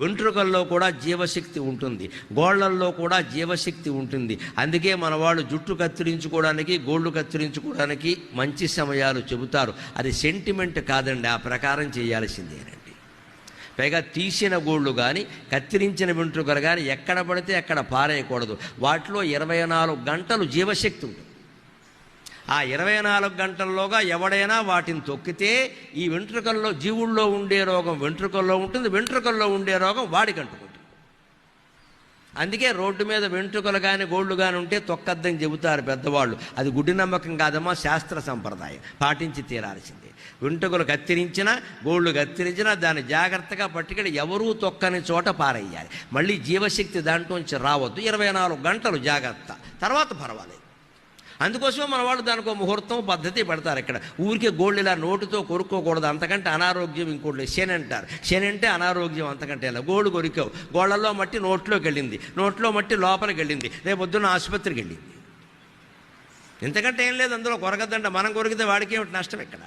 వెంట్రుకల్లో కూడా జీవశక్తి ఉంటుంది గోళ్ళల్లో కూడా జీవశక్తి ఉంటుంది. అందుకే మన వాళ్ళు జుట్టు కత్తిరించుకోవడానికి గోళ్ళు కత్తిరించుకోవడానికి మంచి సమయాలు చెబుతారు. అది సెంటిమెంట్ కాదండి ఆ ప్రకారం చేయాల్సిందేనండి పైగా తీసిన గోళ్ళు కానీ కత్తిరించిన వెంట్రుకలు కానీ ఎక్కడ పడితే అక్కడ పారేయకూడదు. వాటిలో ఇరవై నాలుగు గంటలు జీవశక్తి ఉంటుంది. ఆ ఇరవై నాలుగు గంటల్లోగా ఎవడైనా వాటిని తొక్కితే ఈ వెంట్రుకల్లో జీవుల్లో ఉండే రోగం వెంట్రుకల్లో ఉంటుంది వెంట్రుకల్లో ఉండే రోగం వాడికి అంటుకుంటుంది అందుకే రోడ్డు మీద వెంట్రుకలు కానీ గోళ్ళు కానీ ఉంటే తొక్కద్దని చెబుతారు పెద్దవాళ్ళు. అది గుడ్డి నమ్మకం కాదమ్మా శాస్త్ర సంప్రదాయం. పాటించి తీరాల్సిందే. వెంట్రుకలు కత్తిరించినా గోళ్ళు కత్తిరించినా దాన్ని జాగ్రత్తగా పట్టుకెళ్ళి ఎవరూ తొక్కని చోట పారేయాలి. మళ్ళీ జీవశక్తి దాంట్లోంచి రావద్దు. ఇరవై నాలుగు గంటలు జాగ్రత్త. తర్వాత పర్వాలేదు. అందుకోసమే మన వాళ్ళు దానికి ముహూర్తం పద్ధతి పెడతారు ఇక్కడ. ఊరికే గోళ్ళు ఇలా నోటితో కొరుక్కోకూడదు అంతకంటే అనారోగ్యం ఇంకోటి లేదు. శని అంటారు. శని అంటే అనారోగ్యం అంతకంటే ఇలా గోళ్ళు కొరికావు. గోళ్ళల్లో మట్టి నోట్లోకి వెళ్ళింది. నోట్లో మట్టి లోపలికి వెళ్ళింది. రేపు పొద్దున్న ఆసుపత్రికి వెళ్ళింది. ఎంతకంటే ఏం లేదు అందులో కొరకద్దంట మనం కొరికితే వాడికి ఏమిటి నష్టం ఇక్కడ?